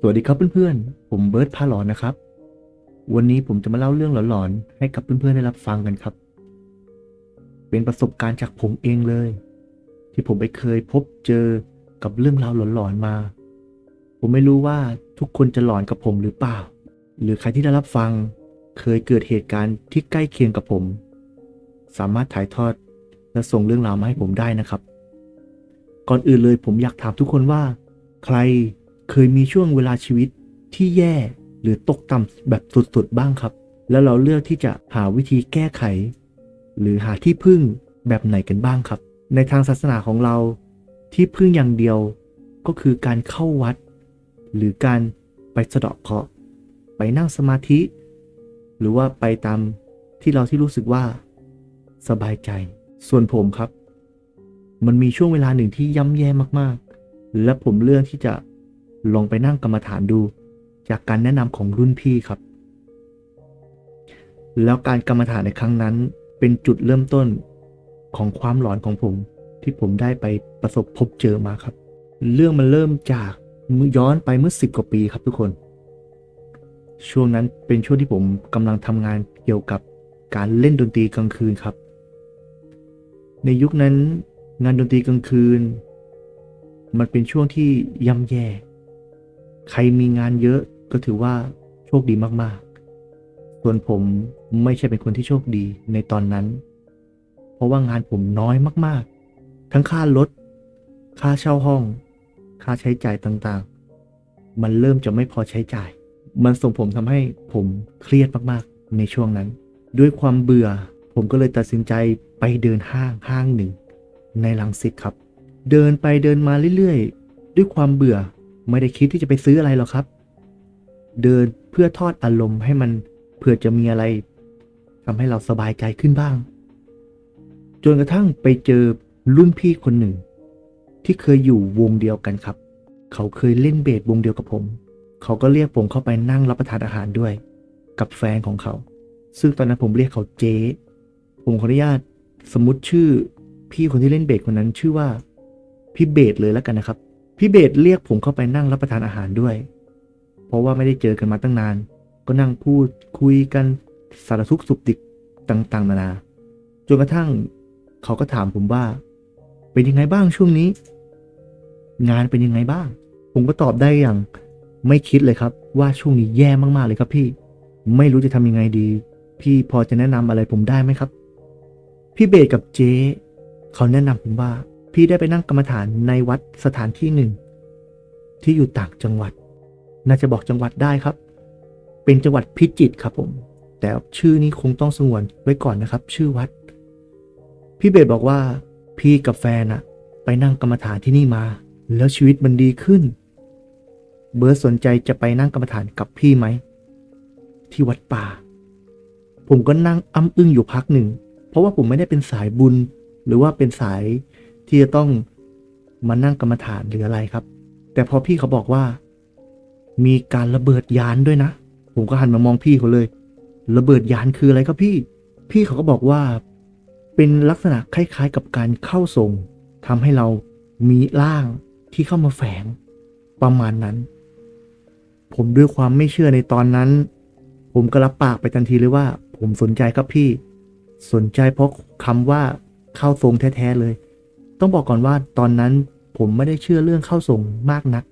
สวัสดีครับเพื่อนๆ ผมเบิร์ตพาหลอนนะครับ วันนี้ผมจะมาเล่าเรื่องหลอนๆ ให้กับเพื่อนๆ ได้รับฟังกันครับ เป็นประสบการณ์จากผมเองเลย ที่ผมไปเคยพบเจอกับเรื่องราวหลอนๆ มา ผมไม่รู้ว่าทุกคนจะหลอนกับผมหรือเปล่า หรือใครที่ได้รับฟัง เคยเกิดเหตุการณ์ที่ใกล้เคียงกับผม สามารถถ่ายทอดและส่งเรื่องราวมาให้ผมได้นะครับ ก่อนอื่นเลยผมอยากถามทุกคนว่า ใคร เคยมีช่วงเวลาชีวิตที่แย่หรือตกต่ำแบบสุดๆบ้างครับ แล้วเราเลือกที่จะหาวิธีแก้ไข หรือหาที่พึ่งแบบไหนกันบ้างครับ ในทางศาสนาของเราที่พึ่งอย่างเดียวก็คือการเข้าวัด หรือการไปสะเดาะเคราะห์ไปนั่งสมาธิ หรือว่าไปตามที่เราที่รู้สึกว่า สบายใจ ส่วนผมครับ มันมีช่วงเวลาหนึ่งที่ย่ำแย่มากๆ และผมเลือกที่จะ ลองไปนั่งกรรมฐานดู จากการแนะนำของรุ่นพี่ครับ แล้วการกรรมฐานในครั้งนั้น เป็นจุดเริ่มต้นของความหลอนของผม ที่ผมได้ไปประสบพบเจอมาครับ เรื่องมันเริ่มจากย้อนไปเมื่อสิบกว่าปีครับทุกคน ช่วงนั้นเป็นช่วงที่ผมกำลังทำงานเกี่ยวกับการเล่นดนตรีกลางคืนครับ ในยุคนั้นงานดนตรีกลางคืน มันเป็นช่วงที่ย่ำแย่ ใครมีงานเยอะก็ถือว่าโชคดีมากๆ ส่วนผมไม่ใช่เป็นคนที่โชคดีในตอนนั้น เพราะว่างานผมน้อยมากๆ ทั้งค่ารถ ค่าเช่าห้อง ค่าใช้จ่ายต่างๆ มันเริ่มจะไม่พอใช้จ่าย มันส่งผมทำให้ผมเครียดมากๆ ในช่วงนั้น ด้วยความเบื่อ ผมก็เลยตัดสินใจไปเดินห้างห้างหนึ่ง ในลังสิตครับ เดินไปเดินมาเรื่อยๆ ด้วยความเบื่อ ไม่ได้คิดที่จะไปซื้ออะไรหรอกครับ เดินเพื่อทอดอารมณ์ให้มันเผื่อจะมีอะไรทำให้เราสบายใจขึ้นบ้าง จนกระทั่งไปเจอรุ่นพี่คนหนึ่ง ที่เคยอยู่วงเดียวกันครับ เขาเคยเล่นเบสวงเดียวกับผม เขาก็เรียกผมเข้าไปนั่งรับประทานอาหารด้วย กับแฟนของเขา ซึ่งตอนนั้นผมเรียกเขาเจ๊ผมขออนุญาตสมมติชื่อ พี่คนที่เล่นเบสคนนั้นชื่อว่าพี่เบสเลยแล้วกันนะครับ พี่เบสเรียกผมเข้าไปนั่งรับประทานอาหารด้วย เพราะว่าไม่ได้เจอกันมาตั้งนาน ก็นั่งพูดคุยกันสารทุกข์สุขดิบต่าง ๆ นานา จนกระทั่งเขาก็ถามผมว่า เป็นยังไงบ้างช่วงนี้ งานเป็นยังไงบ้าง ผมก็ตอบได้อย่างไม่คิดเลยครับ ว่าช่วงนี้แย่มากๆเลยครับพี่ ไม่รู้จะทำยังไงดี พี่พอจะแนะนำอะไรผมได้ไหมครับ พี่เบสกับเจ๊เขาแนะนำผมว่า พี่ได้ไปนั่งกรรมฐานในวัดสถานที่หนึ่ง ที่อยู่ต่างจังหวัด น่าจะบอกจังหวัดได้ครับ เป็นจังหวัดพิจิตรครับผม แต่ชื่อนี้คงต้องสงวนไว้ก่อนนะครับ ชื่อวัด พี่เบสบอกว่าพี่กับแฟนอะไปนั่งกรรมฐานที่นี่มา แล้วชีวิตมันดีขึ้น เบิร์สนใจจะไปนั่งกรรมฐานกับพี่ไหม ที่วัดป่า ผมก็นั่งอ้ำอึ้งอยู่พักหนึ่ง เพราะว่าผมไม่ได้เป็นสายบุญ หรือว่าเป็นสาย ที่จะต้องมานั่งกรรมฐานหรืออะไรครับ แต่พอพี่เขาบอกว่า มีการระเบิดยานด้วยนะ ผมก็หันมามองพี่เขาเลย ระเบิดยานคืออะไรครับพี่ พี่เขาก็บอกว่า เป็นลักษณะคล้ายๆ กับการเข้าทรงทำให้เรามีร่างที่เข้ามาแฝงประมาณนั้น ผมด้วยความไม่เชื่อในตอนนั้น ผมก็รับปากไปทันทีเลยว่า ผมสนใจครับพี่ สนใจเพราะคำว่าเข้าทรงแท้ๆเลย ต้องบอกก่อนว่าตอนนั้นผมไม่ได้เชื่อเรื่องเข้าทรงมากนัก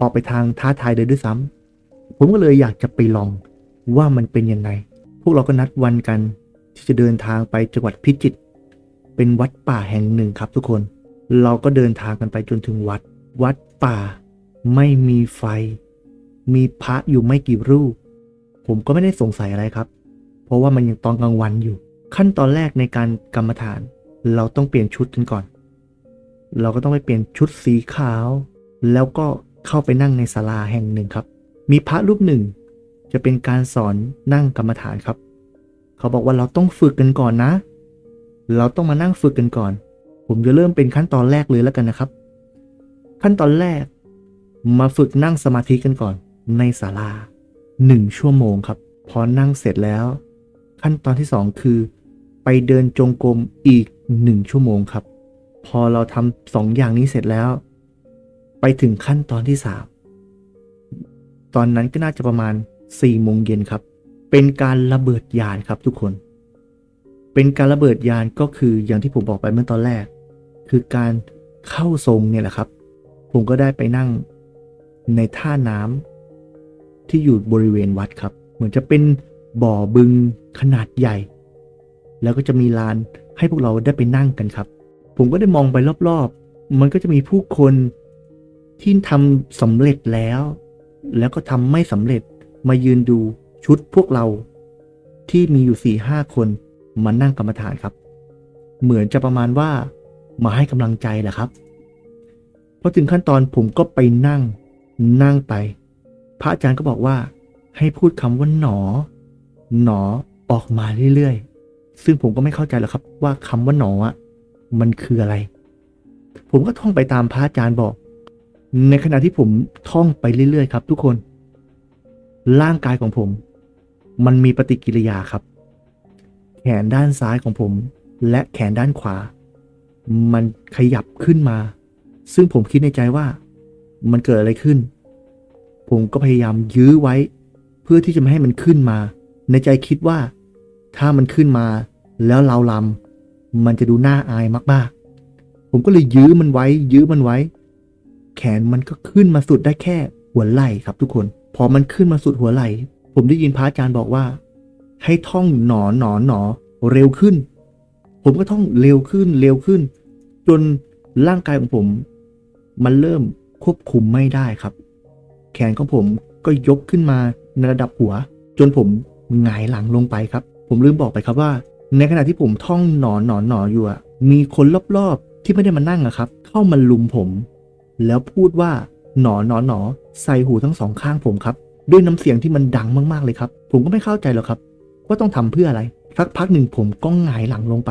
ออกไปทางท้าทายเลยด้วยซ้ำผมก็เลยอยากจะไปลองว่ามันเป็นยังไง พวกเราก็นัดวันกันที่จะเดินทางไปจังหวัดพิจิตร เป็นวัดป่าแห่งหนึ่งครับทุกคน เราก็เดินทางกันไปจนถึงวัด วัดป่าไม่มีไฟ มีพระอยู่ไม่กี่รูป ผมก็ไม่ได้สงสัยอะไรครับ เพราะว่ามันยังตอนกลางวันอยู่ ขั้นตอนแรกในการกรรมฐาน เราต้องเปลี่ยนชุดกันก่อน เราก็ต้องไปเปลี่ยนชุดสีขาว แล้วก็เข้าไปนั่งในศาลาแห่งหนึ่งครับ มีพระรูปหนึ่ง จะเป็นการสอนนั่งกรรมฐานครับ เขาบอกว่าเราต้องฝึกกันก่อนนะ เราต้องมานั่งฝึกกันก่อน ผมจะเริ่มเป็นขั้นตอนแรกเลยแล้วกันนะครับ ขั้นตอนแรก มาฝึกนั่งสมาธิกันก่อน ในศาลาหนึ่งชั่วโมงครับ พอนั่งเสร็จแล้ว ขั้นตอนที่สองคือ ไปเดินจงกรมอีกหนึ่งชั่วโมงครับ พอเราทำสองอย่างนี้เสร็จแล้ว ไปถึงขั้นตอนที่สามตอนนั้นก็น่าจะประมาณ4โมงเย็นครับ เป็นการระเบิดยานครับทุกคน เป็นการระเบิดยานก็คืออย่างที่ผมบอกไปเมื่อตอนแรก คือการเข้าทรงเนี่ยแหละครับ ผมก็ได้ไปนั่งในท่าน้ำที่อยู่บริเวณวัดครับ เหมือนจะเป็นบ่อบึงขนาดใหญ่ แล้วก็จะมีลานให้พวกเราได้ไปนั่งกันครับ ผมก็ได้มองไปรอบๆ มันก็จะมีผู้คนที่ทำสำเร็จแล้ว แล้วก็ทำไม่สำเร็จมายืนดูชุดพวกเราที่มีอยู่สี่ห้าคนมานั่งกรรมฐานครับ เหมือนจะประมาณว่ามาให้กำลังใจแหละครับพอถึงขั้นตอนผมก็ไปนั่ง นั่งไป พระอาจารย์ก็บอกว่าให้พูดคำว่าหนอ หนอออกมาเรื่อยๆ ซึ่งผมก็ไม่เข้าใจหรอกครับ ว่าคำว่าหนออะมันคืออะไร ผมก็ท่องไปตามพระอาจารย์บอก ในขณะที่ผมท่องไปเรื่อยๆครับ ทุกคน ร่างกายของผม มันมีปฏิกิริยาครับ แขนด้านซ้ายของผม และแขนด้านขวา มันขยับขึ้นมา ซึ่งผมคิดในใจว่า มันเกิดอะไรขึ้น ผมก็พยายามยื้อไว้ เพื่อที่จะไม่ให้มันขึ้นมา ในใจคิดว่า ถ้ามันขึ้นมาแล้วเราลำมันจะดูน่าอายมากๆ ผมก็เลยยื้อมันไว้ ยื้อมันไว้ แขนมันก็ขึ้นมาสุดได้แค่หัวไหล่ครับทุกคน พอมันขึ้นมาสุดหัวไหล่ ผมได้ยินพระอาจารย์บอกว่า ให้ท่องหนอหนอหนอเร็วขึ้น ผมก็ท่องเร็วขึ้นเร็วขึ้น จนร่างกายของผม มันเริ่มควบคุมไม่ได้ครับ แขนของผมก็ยกขึ้นมาในระดับหัว จนผมหงายหลังลงไปครับ ผมลืมบอกไปครับว่า ในขณะที่ผมท่องหนอนหนอนหนออยู่อะมีคนรอบๆที่ไม่ได้มานั่งอะครับ เข้ามาลุมผม แล้วพูดว่าหนอนหนอนหนอใส่หูทั้งสองข้างผมครับ ด้วยน้ำเสียงที่มันดังมากๆเลยครับ ผมก็ไม่เข้าใจหรอกครับ ว่าต้องทำเพื่ออะไรสักพักหนึ่งผมก็หงายหลังลงไป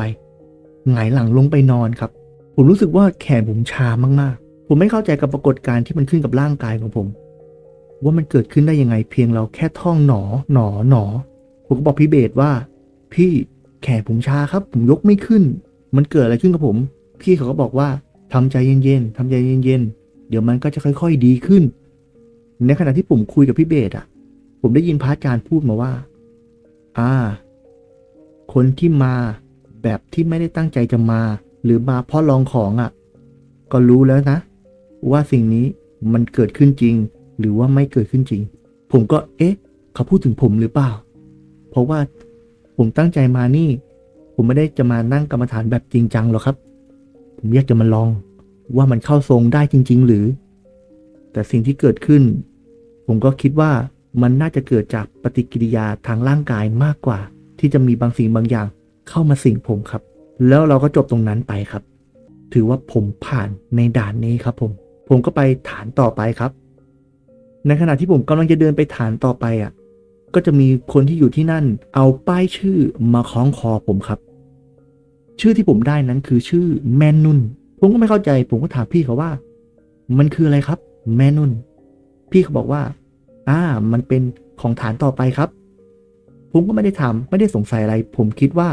หงายหลังลงไปนอนครับ ผมรู้สึกว่าแขนผมชามากๆ ผมไม่เข้าใจกับปรากฏการณ์ที่มันขึ้นกับร่างกายของผม ว่ามันเกิดขึ้นได้ยังไงเพียงเราแค่ท่องหนอหนอหนอผมก็บอกพี่เบสว่า พี่แขนผมชาครับ ผมยกไม่ขึ้น มันเกิดอะไรขึ้นกับผม พี่เขาก็บอกว่าทำใจเย็นๆทำใจเย็นๆ เดี๋ยวมันก็จะค่อยๆดีขึ้น ในขณะที่ผมคุยกับพี่เบสอะ ผมได้ยินพระอาจารย์พูดมาว่า อ่า คนที่มาแบบที่ไม่ได้ตั้งใจจะมา หรือมาเพราะลองของอะ ก็รู้แล้วนะ ว่าสิ่งนี้มันเกิดขึ้นจริง หรือว่าไม่เกิดขึ้นจริง ผมก็เอ๊ะ เขาพูดถึงผมหรือเปล่า เพราะว่า ผมตั้งใจมานี่ ผมไม่ได้จะมานั่งกรรมฐานแบบจริงจังหรอกครับ ผมอยากจะมาลองว่ามันเข้าทรงได้จริง ๆ หรือ แต่สิ่งที่เกิดขึ้น ผมก็คิดว่ามันน่าจะเกิดจากปฏิกิริยาทางร่างกายมากกว่า ที่จะมีบางสิ่งบางอย่างเข้ามาสิงผมครับ แล้วเราก็จบตรงนั้นไปครับ ถือว่าผมผ่านในด่านนี้ครับ ผม ผมก็ไปฐานต่อไปครับ ในขณะที่ผมกำลังจะเดินไปฐานต่อไปอะ ก็จะมีคนที่อยู่ที่นั่น เอาป้ายชื่อมาคล้องคอผมครับ ชื่อที่ผมได้นั้นคือชื่อแม่นุ่น ผมก็ไม่เข้าใจ ผมก็ถามพี่เขาว่า มันคืออะไรครับ แม่นุ่น พี่เขาบอกว่า อ่า มันเป็นของฐานต่อไปครับ ผมก็ไม่ได้ถามไม่ได้สงสัยอะไร ผมคิดว่า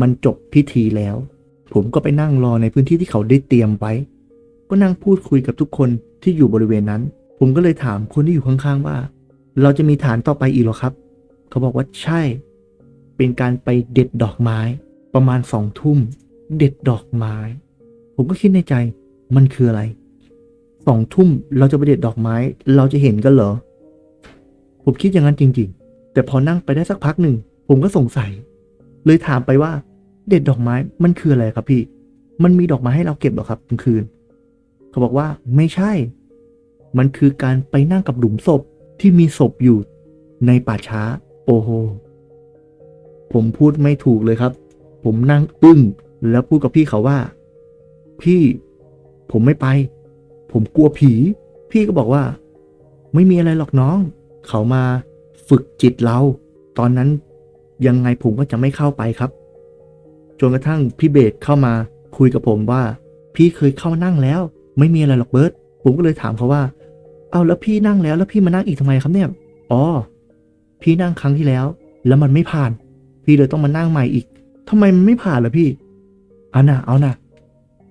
มันจบพิธีแล้ว ผมก็ไปนั่งรอในพื้นที่ที่เขาได้เตรียมไว้ ก็นั่งพูดคุยกับทุกคนที่อยู่บริเวณนั้น ผมก็เลยถามคนที่อยู่ข้างๆว่า เราจะมีฐานต่อไปอีกหรอครับ เขาบอกว่าใช่ เป็นการไปเด็ดดอกไม้ ประมาณสองทุ่ม เด็ดดอกไม้ ผมก็คิดในใจมันคืออะไรสองทุ่มเราจะไปเด็ดดอกไม้ เราจะเห็นกันเหรอ ผมคิดอย่างนั้นจริง ๆ แต่พอนั่งไปได้สักพักหนึ่ง ผมก็สงสัย เลยถามไปว่า เด็ดดอกไม้มันคืออะไรครับพี่ มันมีดอกไม้ให้เราเก็บหรอครับกลางคืน เขาบอกว่าไม่ใช่ มันคือการไปนั่งกับหลุมศพ ที่มีศพอยู่ในป่าช้า โอ้โห ผมพูดไม่ถูกเลยครับ ผมนั่งอึ้งแล้วพูดกับพี่เขาว่า พี่ผมไม่ไป ผมกลัวผี พี่ก็บอกว่า ไม่มีอะไรหรอกน้อง เขามาฝึกจิตเรา ตอนนั้นยังไงผมก็จะไม่เข้าไปครับ จนกระทั่งพี่เบสเข้ามาคุยกับผมว่า พี่เคยเข้านั่งแล้ว ไม่มีอะไรหรอกเบิร์ตผมก็เลยถามเขาว่า เอาแล้วพี่นั่งแล้วแล้วพี่มานั่งอีกทำไมครับเนี่ย อ๋อ พี่นั่งครั้งที่แล้ว แล้วมันไม่ผ่าน พี่เลยต้องมานั่งใหม่อีกทำไมมันไม่ผ่านล่ะพี่เอานะเอานะ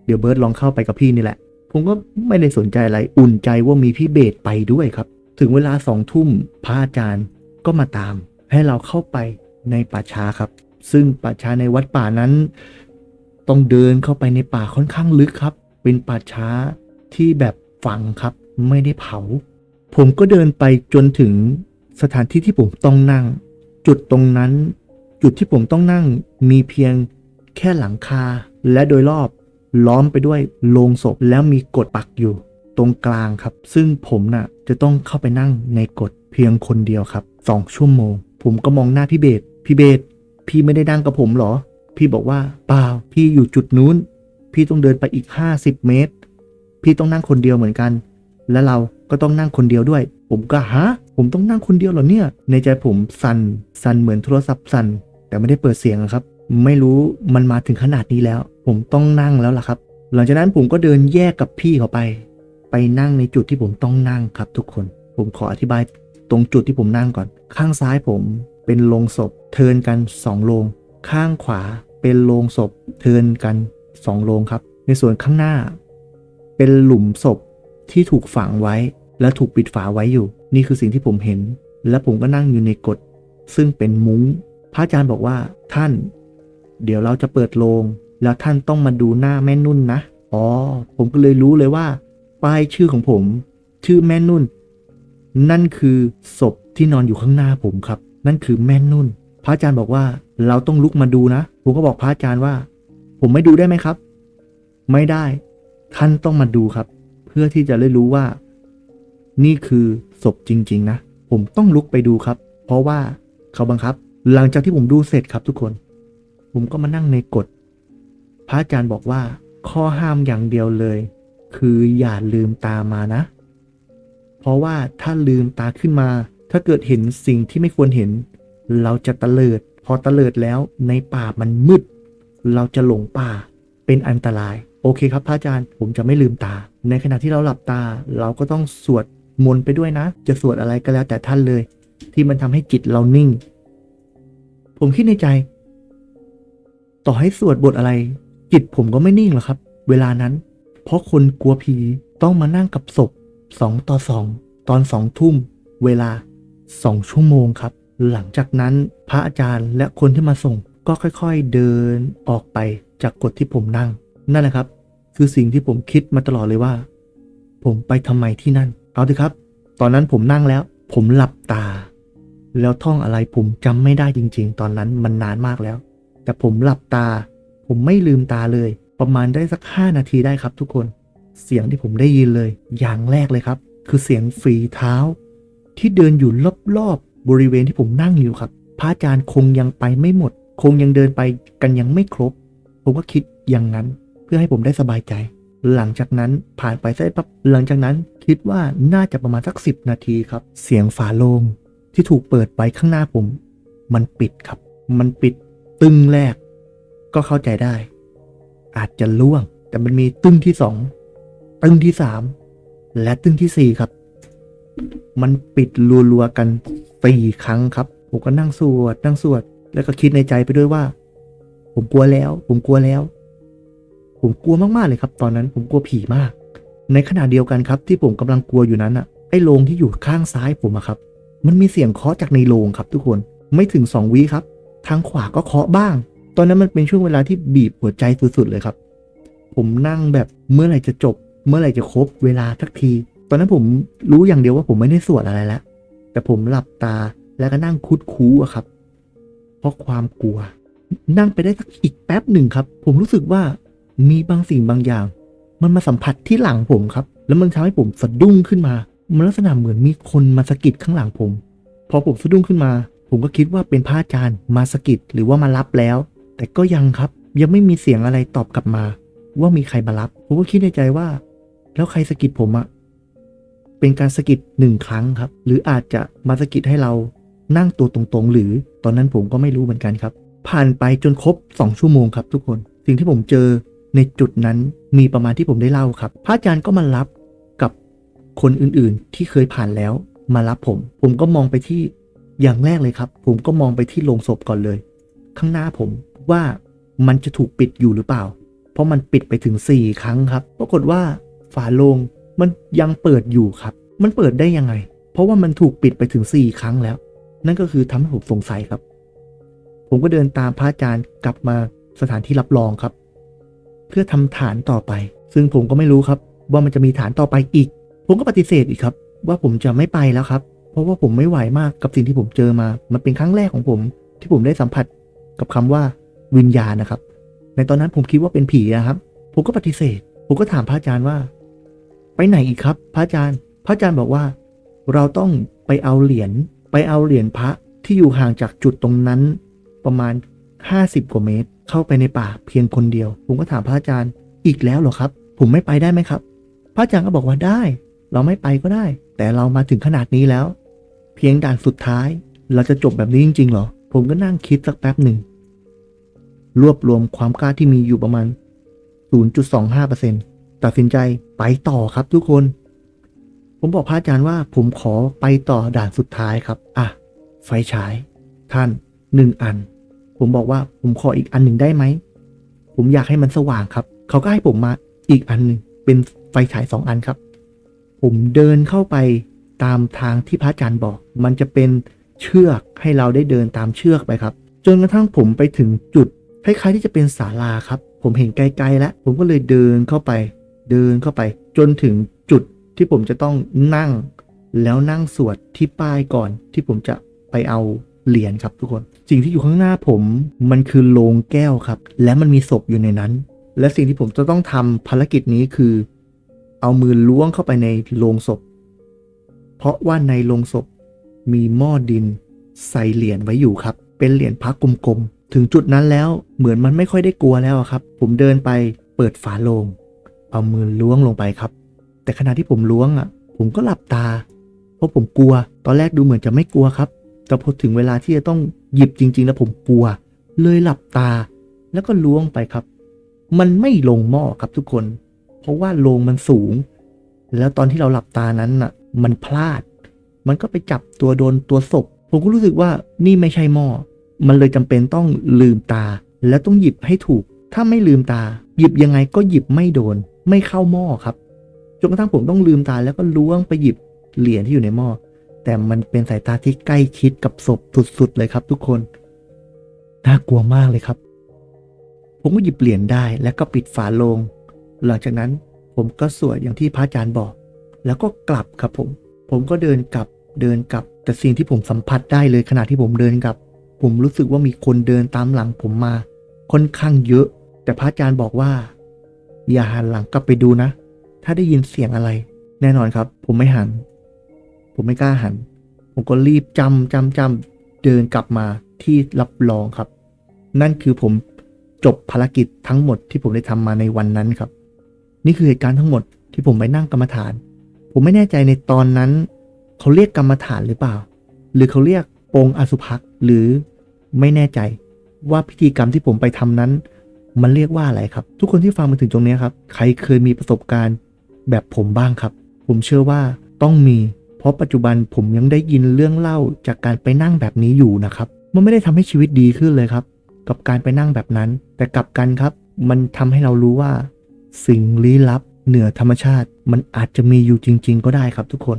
เดี๋ยวเบิร์ตลองเข้าไปกับพี่นี่แหละ ผมก็ไม่ได้สนใจอะไร อุ่นใจว่ามีพี่เบสไปด้วยครับ ถึงเวลาสองทุ่มพระอาจารย์ก็มาตาม ให้เราเข้าไปในป่าช้าครับ ซึ่งป่าช้าในวัดป่านั้น ต้องเดินเข้าไปในป่าค่อนข้างลึกครับ เป็นป่าช้าที่แบบฝังครับ ไม่ได้เผา ผมก็เดินไปจนถึงสถานที่ที่ผมต้องนั่ง จุดตรงนั้น จุดที่ผมต้องนั่งมีเพียงแค่หลังคา และโดยรอบล้อมไปด้วยโลงศพแล้วมีกฎปักอยู่ ตรงกลางครับ ซึ่งผมน่ะจะต้องเข้าไปนั่งในกฎเพียงคนเดียวครับสองชั่วโมง ผมก็มองหน้าพี่เบสพี่เบสพี่ไม่ได้นั่งกับผมหรอ พี่บอกว่าเปล่าพี่อยู่จุดนู้น พี่ต้องเดินไปอีก 50 เมตร พี่ต้องนั่งคนเดียวเหมือนกัน และเราก็ต้องนั่งคนเดียวด้วย ผมก็ฮะ ผมต้องนั่งคนเดียวเหรอเนี่ย ในใจผมสั่น สั่นเหมือนโทรศัพท์สั่น แต่ไม่ได้เปิดเสียงครับ ไม่รู้มันมาถึงขนาดนี้แล้ว ผมต้องนั่งแล้วล่ะครับ หลังจากนั้นผมก็เดินแยกกับพี่เขาไป ไปนั่งในจุดที่ผมต้องนั่งครับ ทุกคน ผมขออธิบายตรงจุดที่ผมนั่งก่อน ข้างซ้ายผมเป็นโลงศพ เทินกันสองโลง ข้างขวาเป็นโลงศพ เทินกันสองโลงครับ ในส่วนข้างหน้า เป็นหลุมศพ ที่ถูกฝังไว้และถูกปิดฝาไว้อยู่ นี่คือสิ่งที่ผมเห็น และผมก็นั่งอยู่ในกฎซึ่งเป็นมุง้ง พระอาจารย์บอกว่าท่าน เดี๋ยวเราจะเปิดโลง แล้วท่านต้องมาดูหน้าแม่นุ่นนะอ๋อผมก็เลยรู้เลยว่า ป้ายชื่อของผม ชื่อแม่นุ่น นั่นคือศพที่นอนอยู่ข้างหน้าผมครับ นั่นคือแม่นุ่น พระอาจารย์บอกว่าเราต้องลุกมาดูนะ ผมก็บอกพระอาจารย์ว่า ผมไม่ดูได้ไหมครับ ไม่ได้ ท่านต้องมาดูครับ พื่อที่จะได้รู้ว่า นี่คือศพจริง ๆ นะ ผมต้องลุกไปดูครับ เพราะว่าเขาบังคับ หลังจากที่ผมดูเสร็จครับทุกคน ผมก็มานั่งในกฎ พระอาจารย์บอกว่า ข้อห้ามอย่างเดียวเลย คืออย่าลืมตามานะ เพราะว่าถ้าลืมตาขึ้นมา ถ้าเกิดเห็นสิ่งที่ไม่ควรเห็น เราจะตะเลิด พอตะเลิดแล้วในป่ามันมืด เราจะหลงป่าเป็นอันตราย โอเคครับพระอาจารย์ผมจะไม่ลืมตา ในขณะที่เราหลับตา เราก็ต้องสวดมนต์ไปด้วยนะ จะสวดอะไรก็แล้วแต่ท่านเลย ที่มันทำให้จิตเรานิ่ง ผมคิดในใจ ต่อให้สวดบทอะไร จิตผมก็ไม่นิ่งหรอกครับ เวลานั้น เพราะคนกลัวผีต้องมานั่งกับศพสองต่อสองตอนสองทุ่ม เวลาสองชั่วโมงครับ หลังจากนั้นพระอาจารย์และคนที่มาส่งก็ค่อยๆเดินออกไปจากกฎที่ผมนั่ง นั่นแหละครับ คือสิ่งที่ผมคิดมาตลอดเลยว่า ผมไปทำไมที่นั่น เอาเถอะครับ ตอนนั้นผมนั่งแล้ว ผมหลับตา แล้วท่องอะไรผมจำไม่ได้จริง ๆ ตอนนั้นมันนานมากแล้ว แต่ผมหลับตา ผมไม่ลืมตาเลย ประมาณได้สัก 5 นาทีได้ครับ ทุกคน เสียงที่ผมได้ยินเลย อย่างแรกเลยครับ คือเสียงฝีเท้า ที่เดินอยู่รอบๆบริเวณที่ผมนั่งอยู่ครับ พระอาจารย์คงยังไปไม่หมด คงยังเดินไปกันยังไม่ครบ ผมก็คิดอย่างนั้น พื่อให้ผมได้สบายใจ หลังจากนั้นผ่านไปสักปั๊บหลังจากนั้นคิดว่าน่าจะประมาณสักสิบนาทีครับ เสียงฝาโลงที่ถูกเปิดไปข้างหน้าผม มันปิดครับ มันปิดตึงแรก ก็เข้าใจได้ อาจจะล่วง แต่มันมีตึ้งที่สองตึ้งที่สามและตึ้งที่สี่ครับ มันปิดรัวๆกันสี่ครั้งครับผมก็นั่งสวดนั่งสวด แล้วก็คิดในใจไปด้วยว่า ผมกลัวแล้ว ผมกลัวแล้ว ผมกลัวมากๆเลยครับ ตอนนั้นผมกลัวผีมาก ในขณะเดียวกันครับ ที่ผมกำลังกลัวอยู่นั้นอะไอ้โรงที่อยู่ข้างซ้ายผมอะครับ มันมีเสียงเคาะจากในโรงครับ ทุกคนไม่ถึงสองวิครับ ทางขวาก็เคาะบ้าง ตอนนั้นมันเป็นช่วงเวลาที่บีบหัวใจสุดๆเลยครับ ผมนั่งแบบเมื่อไหร่จะจบ เมื่อไหร่จะครบเวลาทักที ตอนนั้นผมรู้อย่างเดียวว่าผมไม่ได้สวดอะไรแล้วแต่ผมหลับตาแล้วก็นั่งคุดคู้อะครับ เพราะความกลัว นั่งไปได้สักอีกแป๊บหนึ่งครับ ผมรู้สึกว่า มีบางสิ่งบางอย่าง มันมาสัมผัสที่หลังผมครับ แล้วมันทำให้ผมสะดุ้งขึ้นมา มันลักษณะเหมือนมีคนมาสะกิดข้างหลังผม พอผมสะดุ้งขึ้นมา ผมก็คิดว่าเป็นพระอาจารย์มาสะกิดหรือว่ามารับแล้ว แต่ก็ยังครับ ยังไม่มีเสียงอะไรตอบกลับมา ว่ามีใครมารับ ผมก็คิดในใจว่า แล้วใครสะกิดผมอะเป็นการสะกิดหนึ่งครั้งครับ หรืออาจจะมาสะกิดให้เรานั่งตัวตรงๆ หรือตอนนั้นผมก็ไม่รู้เหมือนกันครับ ผ่านไปจนครบ 2 ชั่วโมงครับทุกคน สิ่งที่ผมเจอ ในจุดนั้นมีประมาณที่ผมได้เล่าครับ พระอาจารย์ก็มารับกับคนอื่นๆ ที่เคยผ่านแล้วมารับผม ผมก็มองไปที่อย่างแรกเลยครับ ผมก็มองไปที่โลงศพก่อนเลย ข้างหน้าผมว่ามันจะถูกปิดอยู่หรือเปล่า เพราะมันปิดไปถึง 4 ครั้งครับ ปรากฏว่าฝาโลงมันยังเปิดอยู่ครับ มันเปิดได้ยังไง เพราะว่ามันถูกปิดไปถึงสี่ครั้งแล้ว นั่นก็คือทำให้ผมสงสัยครับ ผมก็เดินตามพระอาจารย์กลับมาสถานที่รับรองครับ เพื่อทำฐานต่อไป ซึ่งผมก็ไม่รู้ครับ ว่ามันจะมีฐานต่อไปอีก ผมก็ปฏิเสธอีกครับ ว่าผมจะไม่ไปแล้วครับ เพราะว่าผมไม่ไหวมากกับสิ่งที่ผมเจอมา มันเป็นครั้งแรกของผม ที่ผมได้สัมผัสกับคำว่าวิญญาณนะครับ ในตอนนั้นผมคิดว่าเป็นผีนะครับ ผมก็ปฏิเสธ ผมก็ถามพระอาจารย์ว่า ไปไหนอีกครับ พระอาจารย์ พระอาจารย์บอกว่า เราต้องไปเอาเหรียญไปเอาเหรียญพระที่อยู่ห่างจากจุดตรงนั้นประมาณ 50 กว่าเมตร เข้าไปในป่าเพียงคนเดียว ผมก็ถามพระอาจารย์อีกแล้วเหรอครับ ผมไม่ไปได้ไหมครับ พระอาจารย์ก็บอกว่าได้ เราไม่ไปก็ได้ แต่เรามาถึงขนาดนี้แล้ว เพียงด่านสุดท้าย เราจะจบแบบนี้จริงๆเหรอ ผมก็นั่งคิดสักแป๊บหนึ่งรวบรวมความกล้าที่มีอยู่ประมาณ 0.25%ตัดสินใจไปต่อครับทุกคน ผมบอกพระอาจารย์ว่าผมขอไปต่อด่านสุดท้ายครับ อะ ไฟฉาย ท่านหนึ่งอัน ผมบอกว่าผมขออีกอันหนึ่งได้ไหม ผมอยากให้มันสว่างครับ เขาก็ให้ผมมาอีกอันหนึ่งเป็นไฟฉายสองอันครับ ผมเดินเข้าไปตามทางที่พระอาจารย์บอก มันจะเป็นเชือกให้เราได้เดินตามเชือกไปครับ จนกระทั่งผมไปถึงจุดคล้ายๆที่จะเป็นศาลาครับ ผมเห็นไกลๆแล้ว ผมก็เลยเดินเข้าไป เดินเข้าไป จนถึงจุดที่ผมจะต้องนั่ง แล้วนั่งสวดที่ป้ายก่อนที่ผมจะไปเอา เหรียญครับทุกคน สิ่งที่อยู่ข้างหน้าผมมันคือโลงแก้วครับ และมันมีศพอยู่ในนั้น และสิ่งที่ผมจะต้องทำภารกิจนี้คือ เอามือล้วงเข้าไปในโลงศพ เพราะว่าในโลงศพมีหม้อดินใส่เหรียญไว้อยู่ครับ เป็นเหรียญพระกลมๆ ถึงจุดนั้นแล้วเหมือนมันไม่ค่อยได้กลัวแล้วครับ ผมเดินไปเปิดฝาโลง เอามือล้วงลงไปครับ แต่ขณะที่ผมล้วงอะ ผมก็หลับตา เพราะผมกลัว ตอนแรกดูเหมือนจะไม่กลัวครับ แต่พอถึงเวลาที่จะต้องหยิบจริง ๆ แล้วผมกลัว เลยหลับตา แล้วก็ล้วงไปครับ มันไม่ลงหม้อครับทุกคน เพราะว่าโลงมันสูง แล้วตอนที่เราหลับตานั้นน่ะ มันพลาด มันก็ไปจับตัวโดนตัวศพ ผมก็รู้สึกว่านี่ไม่ใช่หม้อ มันเลยจำเป็นต้องลืมตา แล้วต้องหยิบให้ถูก ถ้าไม่ลืมตา หยิบยังไงก็หยิบไม่โดน ไม่เข้าหม้อครับจนกระทั่งผมต้องลืมตาแล้วก็ล้วงไปหยิบเหรียญที่อยู่ในหม้อ แต่มันเป็นสายตาที่ใกล้ชิดกับศพสุดๆเลยครับ ทุกคน น่ากลัวมากเลยครับ ผมก็หยิบเหรียญได้แล้วก็ปิดฝาลง หลังจากนั้นผมก็สวดอย่างที่พระอาจารย์บอก แล้วก็กลับครับผม ผมก็เดินกลับเดินกลับ แต่สิ่งที่ผมสัมผัสได้เลยขณะที่ผมเดินกลับ ผมรู้สึกว่ามีคนเดินตามหลังผมมา ค่อนข้างเยอะ แต่พระอาจารย์บอกว่า อย่าหันหลังกลับไปดูนะ ถ้าได้ยินเสียงอะไร แน่นอนครับ ผมไม่หัน ผมไม่กล้าหัน ผมก็รีบจำจำจำเดินกลับมาที่รับรองครับ นั่นคือผมจบภารกิจทั้งหมดที่ผมได้ทำมาในวันนั้นครับ นี่คือเหตุการณ์ทั้งหมดที่ผมไปนั่งกรรมฐาน ผมไม่แน่ใจในตอนนั้น เขาเรียกกรรมฐานหรือเปล่า หรือเขาเรียกปงอสุภักหรือไม่แน่ใจว่าพิธีกรรมที่ผมไปทำนั้น มันเรียกว่าอะไรครับ ทุกคนที่ฟังมาถึงตรงนี้ครับ ใครเคยมีประสบการณ์แบบผมบ้างครับ ผมเชื่อว่าต้องมี เพราะปัจจุบันผมยังได้ยินเรื่องเล่าจากการไปนั่งแบบนี้อยู่นะครับ มันไม่ได้ทำให้ชีวิตดีขึ้นเลยครับ กับการไปนั่งแบบนั้น แต่กลับกันครับ มันทำให้เรารู้ว่า สิ่งลี้ลับ เหนือธรรมชาติ มันอาจจะมีอยู่จริง ๆ ก็ได้ครับทุกคน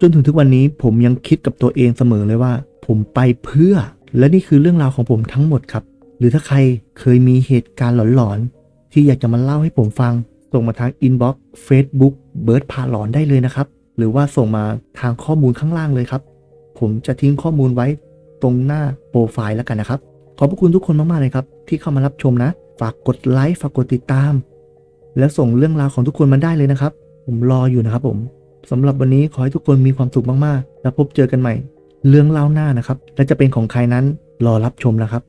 จนถึงทุกวันนี้ผมยังคิดกับตัวเองเสมอเลยว่า ผมไปเพื่อ และนี่คือเรื่องราวของผมทั้งหมดครับ หรือถ้าใครเคยมีเหตุการณ์หลอนๆที่อยากจะมาเล่าให้ผมฟังส่งมาทางอินบ็อกซ์เฟซบุ๊กเบิร์ดพาหลอนได้เลยนะครับ หรือว่าส่งมาทางข้อมูลข้างล่างเลยครับ ผมจะทิ้งข้อมูลไว้ตรงหน้าโปรไฟล์แล้วกันนะครับ ขอบพระคุณทุกคนมากๆเลยครับ ที่เข้ามารับชมนะ ฝากกดไลค์ฝากกดติดตาม แล้วส่งเรื่องราวของทุกคนมาได้เลยนะครับ ผมรออยู่นะครับผมสำหรับวันนี้ขอให้ทุกคนมีความสุขมากๆ แล้วพบเจอกันใหม่ เรื่องเล่าหน้านะครับ และจะเป็นของใครนั้นรอรับชมนะครับ